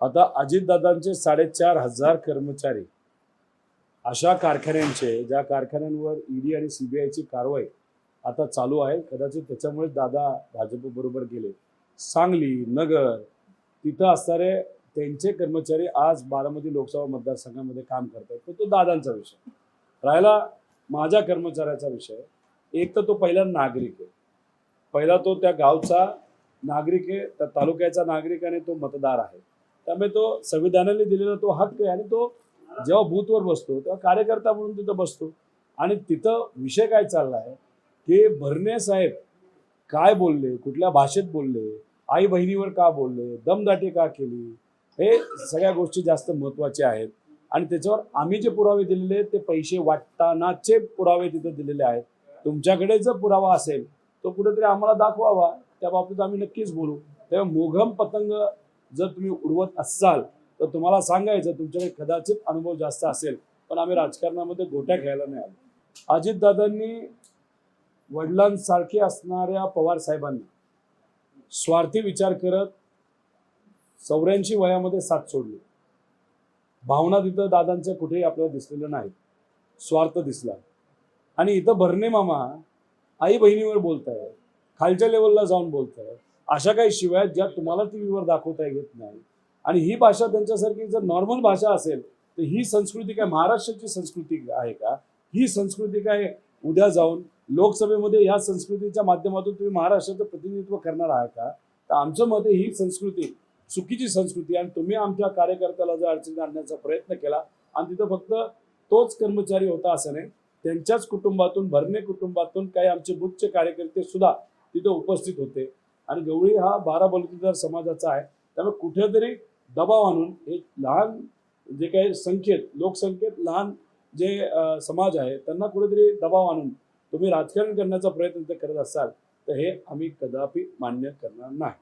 आता अजितदादांचे साडेचार हजार कर्मचारी. अशा कारखान्यांचे ज्या कारखान्यांवर ईडी आणि सीबीआयची कारवाई आता चालू आहे कदाचित त्याच्यामुळे दादा भाजपबरोबर गेले. सांगली नगर तिथं असणारे त्यांचे कर्मचारी आज बारामती लोकसभा मतदारसंघामध्ये काम करतात तर तो दादांचा विषय. राहिला माझ्या कर्मचाऱ्याचा विषय. एक तर तो पहिला नागरिक आहे. पहिला तो त्या गावचा नागरिक आहे त्या तालुक्याचा नागरिक आणि तो मतदार आहे. त्यामुळे तो संविधानाने दिलेला तो हक्क आहे आणि तो जेव्हा बूथवर बसतो तेव्हा कार्यकर्ता म्हणून तिथं बसतो. आणि तिथं विषय काय चालला आहे की भरणे साहेब काय बोलले? कुठल्या भाषेत बोलले? आई बहिणीवर का बोलले? दमदाटी का केली? हे सगळ्या गोष्टी जास्त महत्त्वाच्या आहेत. आणि त्याच्यावर आम्ही जे पुरावे दिलेले आहेत ते पैसे वाटतानाचे पुरावे तिथे दिलेले आहेत. तुमच्याकडे जर पुरावा असेल तो कुठेतरी आम्हाला दाखवावा. त्या बाबतीत आम्ही नक्कीच बोलू. तेव्हा मोघम पतंग जर तुम्ही उडवत असाल तर तुम्हाला सांगायचं तुमच्याकडे कदाचित अनुभव जास्त असेल. पण आम्ही राजकारणामध्ये गोट्या खेळायला नाही आलो. अजितदादांनी वडिलांसारखे असणाऱ्या पवार साहेबांनी स्वार्थी विचार करत चौऱ्याऐंशी वयामध्ये साथ सोडली. भावना तिथं दादांच्या कुठेही आपल्याला दिसलेलं नाही स्वार्थ दिसला. आणि इथं भरणे मामा आई बहिणीवर बोलताय खालच्या लेवलला जाऊन बोलताय अशा काही शिवाय ज्या तुम्हाला टी व्हीवर दाखवता येत नाही. आणि ही भाषा त्यांच्यासारखी जर नॉर्मल भाषा असेल तर ही संस्कृती काय महाराष्ट्राची संस्कृती आहे का? ही संस्कृती काय उद्या जाऊन लोकसभेमध्ये ह्या संस्कृतीच्या माध्यमातून तुम्ही महाराष्ट्राचं प्रतिनिधित्व करणार आहात का? तर आमचं मत ही संस्कृती चुकीची संस्कृती आणि तुम्ही आमच्या कार्यकर्त्याला जर अडचणीत आणण्याचा प्रयत्न केला आणि तिथं फक्त तोच कर्मचारी होता असं नाही त्यांच्याच कुटुंबातून भरणे कुटुंबातून काही आमचे बुथचे कार्यकर्ते सुद्धा तिथे उपस्थित होते. आणि गवळी हा बारा बलुतेदार समाजाचा आहे. त्यामुळे कुठेतरी दबाव आणून हे लहान जे काही संख्येत लोकसंख्येत लहान जे समाज आहे त्यांना कुठेतरी दबाव आणून तुम्ही राजकारण करण्याचा प्रयत्न जर करत असाल तर हे आम्ही कदापि मान्य करणार नाही.